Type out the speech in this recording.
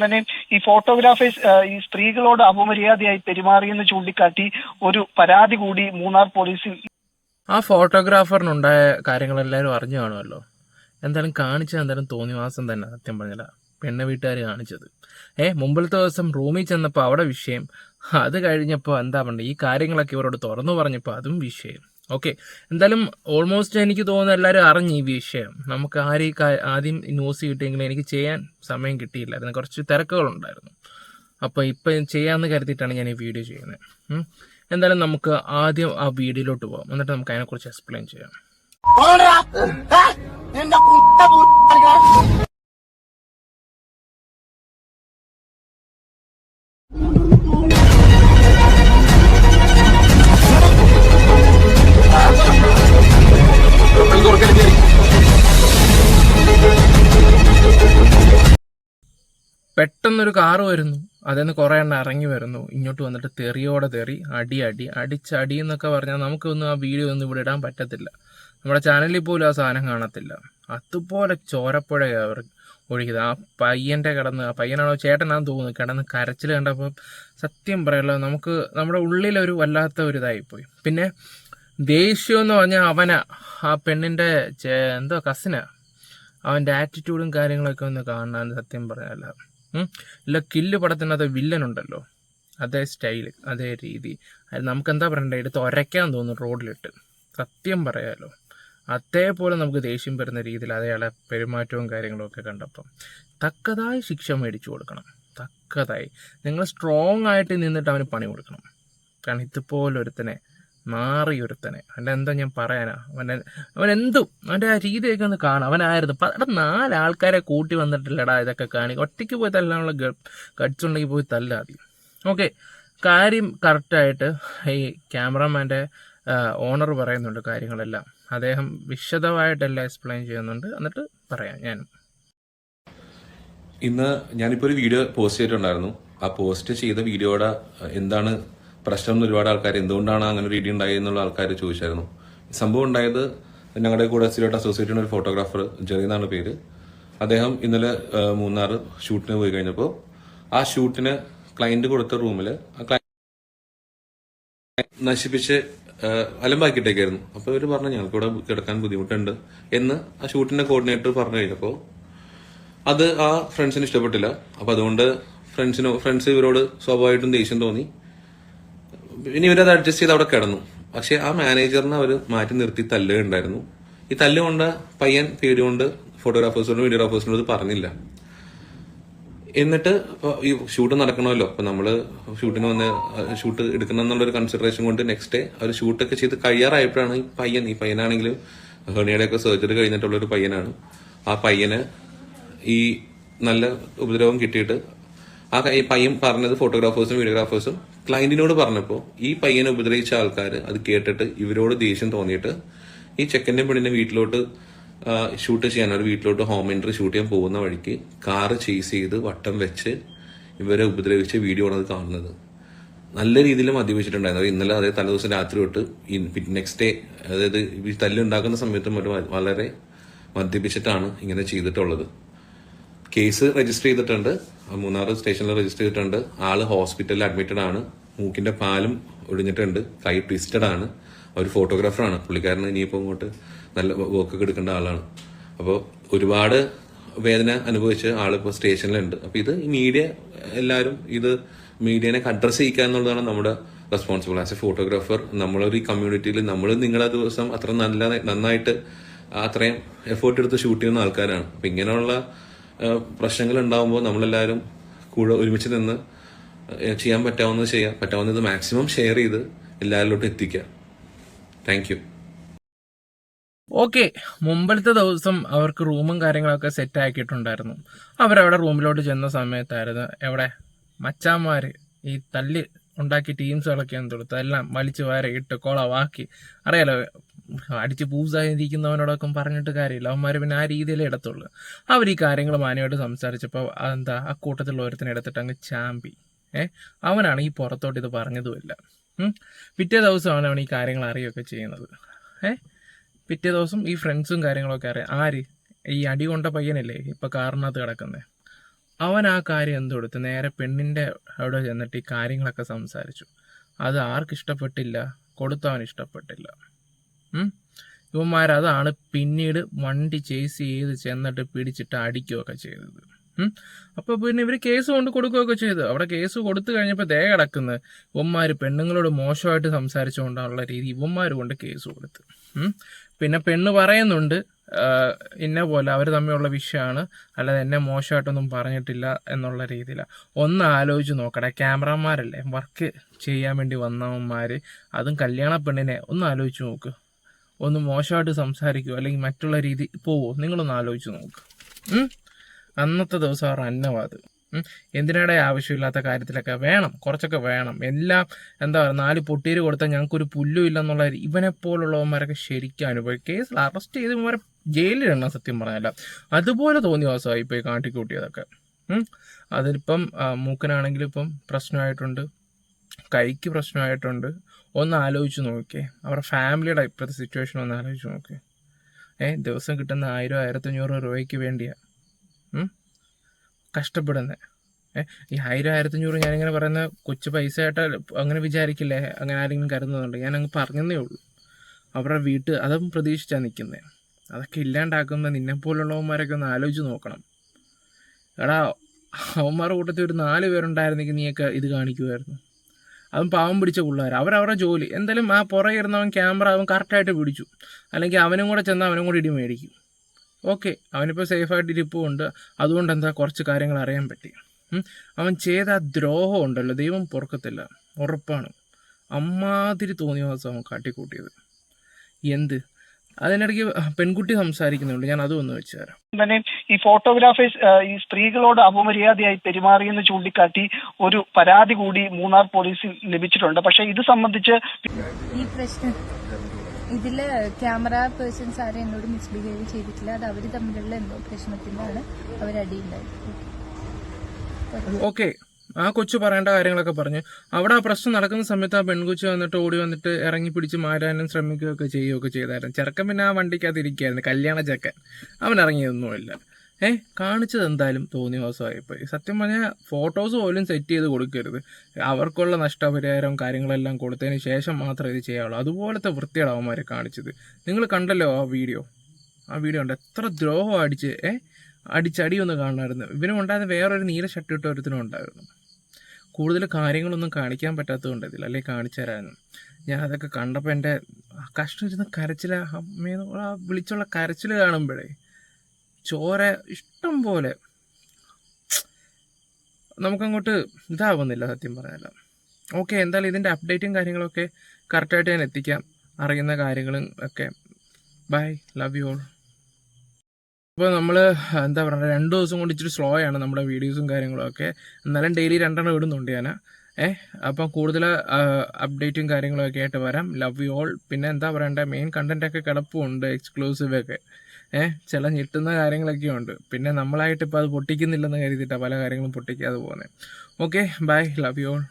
നിന്റെ ഈ ഫോട്ടോഗ്രാഫേഴ്സ് ഈ സ്ത്രീകളോട് അപമര്യാദയായി പെരുമാറിയെന്ന് ചൂണ്ടിക്കാട്ടി ഒരു പരാതി കൂടി മൂന്നാർ പോലീസിൽ. ആ ഫോട്ടോഗ്രാഫറിനുണ്ടായ കാര്യങ്ങൾ എല്ലാവരും അറിഞ്ഞു കാണുമല്ലോ. എന്തായാലും കാണിച്ചത് എന്തായാലും തോന്നിവാസം തന്നെ സത്യം പറഞ്ഞില്ല പെണ്ണ് വീട്ടുകാർ കാണിച്ചത്. ഏ മുമ്പിലത്തെ ദിവസം റൂമിൽ ചെന്നപ്പോൾ അവിടെ വിഷയം അത് കഴിഞ്ഞപ്പോൾ എന്താ പറയുക ഈ കാര്യങ്ങളൊക്കെ ഇവരോട് തുറന്നു പറഞ്ഞപ്പോൾ അതും വിഷയം. ഓക്കെ എന്തായാലും ഓൾമോസ്റ്റ് എനിക്ക് തോന്നുന്നു എല്ലാവരും അറിഞ്ഞു ഈ വിഷയം. നമുക്ക് ആരും ആദ്യം ന്യൂസ് കിട്ടിയെങ്കിലും എനിക്ക് ചെയ്യാൻ സമയം കിട്ടിയില്ലായിരുന്നു കുറച്ച് തിരക്കുകളുണ്ടായിരുന്നു. അപ്പോൾ ഇപ്പം ചെയ്യാമെന്ന് കരുതിയിട്ടാണ് ഞാൻ ഈ വീഡിയോ ചെയ്യുന്നത്. എന്തായാലും നമുക്ക് ആദ്യം ആ വീഡിയോയിലോട്ട് പോകാം എന്നിട്ട് നമുക്ക് അതിനെക്കുറിച്ച് എക്സ്പ്ലെയിൻ ചെയ്യാം. പെട്ടെന്നൊരു കാറ് വരുന്നു. അതിൽ നിന്ന് കുറേ എണ്ണം ഇറങ്ങി വരുന്നു. ഇങ്ങോട്ട് വന്നിട്ട് തെറിയോടെ തെറി അടി അടി അടിച്ചടി എന്നൊക്കെ പറഞ്ഞാൽ നമുക്കൊന്നും ആ വീഡിയോ ഒന്നും ഇവിടെ ഇടാൻ പറ്റത്തില്ല. നമ്മുടെ ചാനലിൽ പോലും ആ സാധനം കാണത്തില്ല. അതുപോലെ ചോരപ്പുഴ ഒഴുകിയത്. ആ പയ്യന്റെ കിടന്ന് ആ പയ്യനാണോ ചേട്ടനാന്ന് തോന്നുന്നു കിടന്ന് കരച്ചിൽ കണ്ടപ്പോൾ സത്യം പറയല്ലോ നമുക്ക് നമ്മുടെ ഉള്ളിലൊരു വല്ലാത്ത ഒരു ഇതായിപ്പോയി. പിന്നെ ദേഷ്യം എന്ന് പറഞ്ഞാൽ അവനാ ആ പെണ്ണിന്റെ എന്തോ കസിനാ അവന്റെ ആറ്റിറ്റ്യൂഡും കാര്യങ്ങളൊക്കെ ഒന്ന് കാണാൻ സത്യം പറയാനല്ല ഉം. ഇല്ല കില്ല് പടത്തിനകത്ത് വില്ലൻ ഉണ്ടല്ലോ. അതേ സ്റ്റൈൽ അതേ രീതി. അത് നമുക്ക് എന്താ പറയണ്ടേ? എടുത്ത് ഒരയ്ക്കാൻ തോന്നും റോഡിലിട്ട്. സത്യം പറയാലോ. അതേപോലെ നമുക്ക് ദേഷ്യം വരുന്ന രീതിയിൽ അതേയാളെ പെരുമാറ്റവും കാര്യങ്ങളും ഒക്കെ കണ്ടപ്പം തക്കതായി ശിക്ഷ മേടിച്ചു കൊടുക്കണം. തക്കതായി. നിങ്ങൾ സ്ട്രോങ് ആയിട്ട് നിന്നിട്ട് അവന് പണി കൊടുക്കണം. കാരണം ഇതുപോലെ ഒരുത്തനെ അവന്റെ എന്താ ഞാൻ പറയാനാ? അവന്റെ അവൻ എന്തും അവന്റെ ആ രീതിയൊക്കെ ഒന്ന് കാണാം. അവനായിരുന്നു. അവിടെ നാലാൾക്കാരെ കൂട്ടി വന്നിട്ടില്ലടാ ഇതൊക്കെ കാണി. ഒറ്റയ്ക്ക് പോയി തല്ലാനുള്ള ഗഡ്സ് ഉണ്ടെങ്കിൽ പോയി തല്ലാതി ഓക്കെ കാര്യം കറക്റ്റായിട്ട് ഈ ക്യാമറമാന്റെ ഓണർ പറയുന്നുണ്ട് കാര്യങ്ങളെല്ലാം. അദ്ദേഹം വിശദമായിട്ടെല്ലാം എക്സ്പ്ലെയിൻ ചെയ്യുന്നുണ്ട്. എന്നിട്ട് പറയാം ഞാനും. ഇന്ന് ഞാനിപ്പോൾ ഒരു വീഡിയോ പോസ്റ്റ് ചെയ്തിട്ടുണ്ടായിരുന്നു. ആ പോസ്റ്റ് ചെയ്ത വീഡിയോയുടെ എന്താണ് പ്രശ്നം ഒരുപാട് ആൾക്കാർ എന്തുകൊണ്ടാണ് അങ്ങനെ ഒരു ഇടി ഉണ്ടായത് എന്നുള്ള ആൾക്കാർ ചോദിച്ചായിരുന്നു. സംഭവം ഉണ്ടായത് ഞങ്ങളുടെ കൂടെ സ്ഥിരമായിട്ട് അസോസിയേറ്റ് ചെയ്യുന്ന ഒരു ഫോട്ടോഗ്രാഫർ ജെറി എന്നാണ് പേര്. അദ്ദേഹം ഇന്നലെ മൂന്നാർ ഷൂട്ടിന് പോയി കഴിഞ്ഞപ്പോൾ ആ ഷൂട്ടിന് ക്ലയന്റ് കൊടുത്ത റൂമിൽ ആ ക്ലയന്റ് നശിപ്പിച്ച് അലമ്പാക്കിയിട്ടേക്കായിരുന്നു. അപ്പൊ ഇവർ പറഞ്ഞു ഞങ്ങൾക്ക് ഇവിടെ കിടക്കാൻ ബുദ്ധിമുട്ടുണ്ട് എന്ന് ആ ഷൂട്ടിന്റെ കോർഡിനേറ്റർ പറഞ്ഞു കഴിഞ്ഞപ്പോ അത് ആ ഫ്രണ്ട്സിന് ഇഷ്ടപ്പെട്ടില്ല. അപ്പൊ അതുകൊണ്ട് ഫ്രണ്ട്സിനോ ഫ്രണ്ട്സ് ഇവരോട് സ്വാഭാവികമായിട്ടും ദേഷ്യം തോന്നി. ഇനി ഇവരത് അഡ്ജസ്റ്റ് ചെയ്ത് അവിടെ കിടന്നു. പക്ഷെ ആ മാനേജറിനെ അവർ മാറ്റി നിർത്തി തല്ലുകയുണ്ടായിരുന്നു ഈ തല്ലുകൊണ്ട് പയ്യൻ പേടികൊണ്ട് ഫോട്ടോഗ്രാഫേഴ്സിനോട് വീഡിയോഗ്രാഫേഴ്സിനോട് പറഞ്ഞില്ല. എന്നിട്ട് ഈ ഷൂട്ട് നടക്കണമല്ലോ. അപ്പൊ നമ്മൾ ഷൂട്ടിന് വന്ന് ഷൂട്ട് എടുക്കണം എന്നുള്ള ഒരു കൺസിഡറേഷൻ കൊണ്ട് നെക്സ്റ്റ് ഡേ അവർ ഷൂട്ടൊക്കെ ചെയ്ത് കഴിയാറായപ്പോഴാണ് ഈ പയ്യൻ ഈ പയ്യനാണെങ്കിലും ഹേണിയുടെ ഒക്കെ സർജറി കഴിഞ്ഞിട്ടുള്ള ഒരു പയ്യനാണ്. ആ പയ്യന് ഈ നല്ല ഉപദ്രവം കിട്ടിയിട്ട് ആ പയ്യൻ പറഞ്ഞത് ഫോട്ടോഗ്രാഫേഴ്സും വീഡിയോഗ്രാഫേഴ്സും ക്ലയന്റിനോട് പറഞ്ഞപ്പോൾ ഈ പയ്യനെ ഉപദ്രവിച്ച ആൾക്കാർ അത് കേട്ടിട്ട് ഇവരോട് ദേഷ്യം തോന്നിയിട്ട് ഈ ചെക്കന്റെ പെണ്ണിന്റെ വീട്ടിലോട്ട് ഷൂട്ട് ചെയ്യാൻ ഒരു വീട്ടിലോട്ട് ഹോം എൻട്രി ഷൂട്ട് ചെയ്യാൻ പോകുന്ന വഴിക്ക് കാറ് ചേസ് ചെയ്ത് വട്ടം വെച്ച് ഇവരെ ഉപദ്രവിച്ച വീഡിയോ ആണ് അത് കാണുന്നത്. നല്ല രീതിയിൽ മദ്യപിച്ചിട്ടുണ്ടായിരുന്നു. ഇന്നലെ തലേ തലേദിവസം രാത്രി തൊട്ട് നെക്സ്റ്റ് ഡേ അതായത് ഈ തല്ലുണ്ടാക്കുന്ന സമയത്തും അവർ വളരെ മദ്യപിച്ചിട്ടാണ് ഇങ്ങനെ ചെയ്തിട്ടുള്ളത്. കേസ് രജിസ്റ്റർ ചെയ്തിട്ടുണ്ട്. മൂന്നാറ് സ്റ്റേഷനിൽ രജിസ്റ്റർ ചെയ്തിട്ടുണ്ട്. ആൾ ഹോസ്പിറ്റലിൽ അഡ്മിറ്റഡ് ആണ്. മൂക്കിന്റെ പാലും ഒടിഞ്ഞിട്ടുണ്ട് കൈ ട്വിസ്റ്റഡ് ആണ്. ഒരു ഫോട്ടോഗ്രാഫറാണ് പുള്ളിക്കാരന് ഇനിയിപ്പോൾ ഇങ്ങോട്ട് നല്ല വർക്ക് ഒക്കെ എടുക്കേണ്ട ആളാണ്. അപ്പോൾ ഒരുപാട് വേദന അനുഭവിച്ച് ആളിപ്പോൾ സ്റ്റേഷനിലുണ്ട്. അപ്പോൾ ഇത് മീഡിയ എല്ലാവരും ഇത് മീഡിയനെ അഡ്രസ്സ് ചെയ്യിക്കുക എന്നുള്ളതാണ് നമ്മുടെ റെസ്പോൺസിബിൾ ആസ് എ ഫോട്ടോഗ്രാഫർ നമ്മളൊരു കമ്മ്യൂണിറ്റിയിൽ നമ്മൾ നിങ്ങളെ ദിവസം അത്ര നല്ല നന്നായിട്ട് അത്രയും എഫേർട്ട് എടുത്ത് ഷൂട്ട് ചെയ്യുന്ന ആൾക്കാരാണ്. അപ്പം ഇങ്ങനെയുള്ള പ്രശ്നങ്ങൾ ഉണ്ടാകുമ്പോൾ നമ്മളെല്ലാവരും കൂടെ ഒരുമിച്ച് നിന്ന് ചെയ്യാൻ പറ്റാവുന്നത് ചെയ്യാം. പറ്റാവുന്നത് മാക്സിമം ഷെയർ ചെയ്ത് എല്ലാവരിലോട്ടും എത്തിക്കാം താങ്ക് യു ഓക്കെ മുമ്പത്തെ ദിവസം അവർക്ക് റൂമും കാര്യങ്ങളൊക്കെ സെറ്റ് ആക്കിയിട്ടുണ്ടായിരുന്നു. അവരവിടെ റൂമിലോട്ട് ചെന്ന സമയത്തായിരുന്നു എവിടെ? മച്ചാന്മാര് ഈ തല്ല് ഉണ്ടാക്കി ടീംസുകളൊക്കെ എന്ത് കൊടുത്തു എല്ലാം വലിച്ചു ഇട്ട് കൊളവാക്കി. അറിയാലോ അടിച്ച് പൂസായിരിക്കുന്നവനോടൊക്കെ പറഞ്ഞിട്ട് കാര്യമില്ല. അവന്മാർ പിന്നെ ആ രീതിയിലേ ഇടത്തുള്ളൂ. അവർ ഈ കാര്യങ്ങൾ മാനുമായിട്ട് സംസാരിച്ചപ്പോൾ എന്താ ആ കൂട്ടത്തിലുള്ള ഒരുത്തിനെ എടുത്തിട്ട് ചാമ്പി. ഏ? അവനാണ് ഈ പുറത്തോട്ട് ഇത് പറഞ്ഞതുമില്ല. പിറ്റേ ദിവസമാണ് അവൻ ഈ കാര്യങ്ങൾ അറിയുകയൊക്കെ ചെയ്യുന്നത്. ഏ? പിറ്റേ ദിവസം ഈ ഫ്രണ്ട്സും കാര്യങ്ങളൊക്കെ അറിയാം. ആര്? ഈ അടി കൊണ്ട പയ്യനല്ലേ? ഇപ്പം കാറിനകത്ത് കിടക്കുന്നത് അവൻ ആ കാര്യം എന്തെടുത്ത് നേരെ പെണ്ണിന്റെ അവിടെ ചെന്നിട്ട് ഈ കാര്യങ്ങളൊക്കെ സംസാരിച്ചു. അത് ആർക്ക് ഇഷ്ടപ്പെട്ടില്ല? കൊടുത്തവൻ ഇഷ്ടപ്പെട്ടില്ല. ഇവന്മാരതാണ് പിന്നീട് വണ്ടി ചേസ് ചെയ്ത് ചെന്നിട്ട് പിടിച്ചിട്ട് അടിക്കുകയൊക്കെ ചെയ്തത്. ഉം. അപ്പൊ പിന്നെ ഇവർ കേസ് കൊണ്ട് കൊടുക്കുകയൊക്കെ ചെയ്തു. അവിടെ കേസ് കൊടുത്തു കഴിഞ്ഞപ്പോൾ ദേ കിടക്കുന്നത് ഇവന്മാര് പെണ്ണുങ്ങളോട് മോശമായിട്ട് സംസാരിച്ചുകൊണ്ടുള്ള രീതി ഇവന്മാര് കൊണ്ട് കേസ് കൊടുത്തു. പിന്നെ പെണ്ണ് പറയുന്നുണ്ട് ഇന്ന പോലെ അവർ തമ്മിലുള്ള വിഷയമാണ് അല്ലാതെ എന്നെ മോശമായിട്ടൊന്നും പറഞ്ഞിട്ടില്ല എന്നുള്ള രീതിയിലാണ് ഒന്ന് ആലോചിച്ച് നോക്കട്ടെ ക്യാമറമാരല്ലേ? വർക്ക് ചെയ്യാൻ വേണ്ടി വന്നവന്മാർ അതും കല്യാണ പെണ്ണിനെ ഒന്ന് ആലോചിച്ച് നോക്ക്. ഒന്ന് മോശമായിട്ട് സംസാരിക്കുമോ അല്ലെങ്കിൽ മറ്റുള്ള രീതി പോവോ? നിങ്ങളൊന്ന് ആലോചിച്ച് നോക്ക്? അന്നത്തെ ദിവസം അവർ അന്നവാത്. എന്തിനാടെ ആവശ്യമില്ലാത്ത കാര്യത്തിലൊക്കെ വേണം? കുറച്ചൊക്കെ വേണം. എല്ലാം എന്താ പറയുക നാല് പൊട്ടീര് കൊടുത്താൽ ഞങ്ങൾക്കൊരു പുല്ലും ഇല്ലെന്നുള്ള ഇവനെപ്പോലുള്ളവന്മാരൊക്കെ ഇവനെ പോലുള്ളവന്മാരൊക്കെ ശരിക്കും അനുഭവിക്കും. കേസിൽ അറസ്റ്റ് ചെയ്ത് ഇവന്മാരെ ജയിലിലിടണം സത്യം പറഞ്ഞല്ല അതുപോലെ തോന്നിയ ദിവസമായി ഈ കാട്ടിക്കൂട്ടിയതൊക്കെ. അതിലിപ്പം മൂക്കനാണെങ്കിലും ഇപ്പം പ്രശ്നമായിട്ടുണ്ട്. കൈക്ക് പ്രശ്നമായിട്ടുണ്ട്. ഒന്ന് ആലോചിച്ച് നോക്കിയേ. അവരുടെ ഫാമിലിയുടെ ഇപ്പോഴത്തെ സിറ്റുവേഷൻ ഒന്ന് ആലോചിച്ച് നോക്കിയേ. ഏഹ് ദിവസം കിട്ടുന്ന ആയിരം ആയിരത്തഞ്ഞൂറ് രൂപയ്ക്ക് വേണ്ടിയാ. ഉം? കഷ്ടപ്പെടുന്നത് ഈ ആയിരം ആയിരത്തഞ്ഞൂറ് ഞാനിങ്ങനെ പറയുന്ന കൊച്ചു പൈസ ആയിട്ട് അങ്ങനെ വിചാരിക്കില്ലേ? അങ്ങനെ ആരെങ്കിലും കരുതുന്നുണ്ട്? ഞാൻ അങ്ങ് പറഞ്ഞതേ ഉള്ളൂ. അവരുടെ വീട്ട് അതും പ്രതീക്ഷിച്ചാണ് നിൽക്കുന്നത് അതൊക്കെ ഇല്ലാണ്ടാക്കുന്ന നിന്നെപ്പോലുള്ളവന്മാരൊക്കെ ഒന്ന് ആലോചിച്ച് നോക്കണം. എടാ അവന്മാരുടെ കൂട്ടത്തിൽ ഒരു നാല് പേരുണ്ടായിരുന്നെങ്കിൽ നീയൊക്കെ ഇത് കാണിക്കുമായിരുന്നു അവൻ പാവം പിടിച്ച പിള്ളേർ അവരവരുടെ ജോലി. എന്തായാലും ആ പുറകെ ക്യാമറ അവൻ കറക്റ്റായിട്ട് പിടിച്ചു. അല്ലെങ്കിൽ അവനും കൂടെ ചെന്ന് അവനും കൂടി ഇടി മേടിക്കും. ഓക്കെ അവനിപ്പോൾ സേഫായിട്ട് ഇരിപ്പുണ്ട് അതുകൊണ്ട് എന്താ കുറച്ച് കാര്യങ്ങൾ അറിയാൻ പറ്റി. അവൻ ചെയ്ത ആ ദ്രോഹം ഉണ്ടല്ലോ ദൈവം പൊറുക്കത്തില്ല. ഉറപ്പാണ്. അമ്മാതിരി തോന്നിയ ദിവസം അവൻ കാട്ടിക്കൂട്ടിയത്. എന്ത്? അതിനിടയ്ക്ക് പെൺകുട്ടി സംസാരിക്കുന്നുണ്ട്. ഞാൻ അതും ഒന്ന് വെച്ചു തരാം. തന്നെ ഈ ഫോട്ടോഗ്രാഫേഴ്സ് ഈ സ്ത്രീകളോട് അപമര്യാദയായി പെരുമാറിയെന്ന് ചൂണ്ടിക്കാട്ടി ഒരു പരാതി കൂടി മൂന്നാർ പോലീസിൽ ലഭിച്ചിട്ടുണ്ട്. പക്ഷേ ഇത് സംബന്ധിച്ച് ഈ പ്രശ്നം ഇതിൽ ക്യാമറ പേഴ്സൺസ് ആരും എന്നോട് മിസ്ബിഹേവ് ചെയ്തിട്ടില്ല. അത് അവർ തമ്മിലുള്ള എന്തോ പ്രശ്നത്തിനാണ് അവരടിയുണ്ടായത് ഓക്കെ. ആ കൊച്ചു പറയേണ്ട കാര്യങ്ങളൊക്കെ പറഞ്ഞു. അവിടെ ആ പ്രശ്നം നടക്കുന്ന സമയത്ത് ആ പെൺകൊച്ചു വന്നിട്ട് ഓടി വന്നിട്ട് ഇറങ്ങി പിടിച്ച് മാറ്റാനും ശ്രമിക്കുകയൊക്കെ ചെയ്യുകയൊക്കെ ചെയ്തായിരുന്നു. ചെറുക്കൻ പിന്നെ ആ വണ്ടിക്കകത്ത് ഇരിക്കുകയായിരുന്നു. കല്യാണ ചെക്കൻ. അവൻ ഇറങ്ങിയൊന്നുമില്ല ഏ കാണിച്ചത് എന്തായാലും തോന്നിയ ദിവസമായിപ്പോയി സത്യം പറഞ്ഞാൽ ഫോട്ടോസ് പോലും സെറ്റ് ചെയ്ത് കൊടുക്കരുത്. അവർക്കുള്ള നഷ്ടപരിഹാരം കാര്യങ്ങളെല്ലാം കൊടുത്തതിന് ശേഷം മാത്രമേ ഇത് ചെയ്യാവുള്ളൂ. അതുപോലത്തെ വൃത്തിയാണ് അവന്മാരെ കാണിച്ചത്. നിങ്ങൾ കണ്ടല്ലോ ആ വീഡിയോ. ആ വീഡിയോ ഉണ്ട് എത്ര ദ്രോഹം അടിച്ച് ഏഹ് അടിച്ചടി ഒന്ന് കാണുമായിരുന്നു ഇവനും ഉണ്ടായിരുന്ന വേറൊരു നീല ഷർട്ട് ഇട്ട ഒരുത്തിനും ഉണ്ടായിരുന്നു. കൂടുതൽ കാര്യങ്ങളൊന്നും കാണിക്കാൻ പറ്റാത്തതുകൊണ്ട് ഇതിൽ അല്ലെങ്കിൽ കാണിച്ചു ഞാൻ അതൊക്കെ കണ്ടപ്പോൾ എന്റെ കഷ്ടം ഇരുന്ന് കരച്ചിലാ. അമ്മയെന്ന് വിളിച്ചുള്ള കരച്ചിൽ കാണുമ്പോഴേ. ചോര ഇഷ്ടം പോലെ. നമുക്കങ്ങോട്ട് ഇതാവുന്നില്ല സത്യം പറഞ്ഞാൽ ഓക്കെ എന്തായാലും ഇതിന്റെ അപ്ഡേറ്റും കാര്യങ്ങളൊക്കെ കറക്റ്റായിട്ട് ഞാൻ എത്തിക്കാം. അറിയുന്ന കാര്യങ്ങളും ഒക്കെ. ബൈ ലവ് യു ഓൾ ഇപ്പോൾ നമ്മൾ എന്താ പറയുക രണ്ട് ദിവസം കൊണ്ട് ഇച്ചിരി സ്ലോ ആണ് നമ്മുടെ വീഡിയോസും കാര്യങ്ങളൊക്കെ എന്നാലും ഡെയിലി രണ്ടെണ്ണം ഇടുന്നുണ്ട് ഞാൻ ഏഹ് അപ്പം കൂടുതൽ അപ്ഡേറ്റും കാര്യങ്ങളൊക്കെ ആയിട്ട് വരാം. ലവ് യു ഓൾ പിന്നെ എന്താ പറയണ്ടേ മെയിൻ കണ്ടന്റൊക്കെ കിടപ്പുണ്ട് എക്സ്ക്ലൂസീവ് ഒക്കെ. ഏ ചില ഞെട്ടുന്ന കാര്യങ്ങളൊക്കെ ഉണ്ട്. പിന്നെ നമ്മളായിട്ട് ഇപ്പോൾ അത് പൊട്ടിക്കുന്നില്ലെന്ന് കരുതിയിട്ടാണ് പല കാര്യങ്ങളും പൊട്ടിക്കാതെ പോകുന്നത് okay bye love you all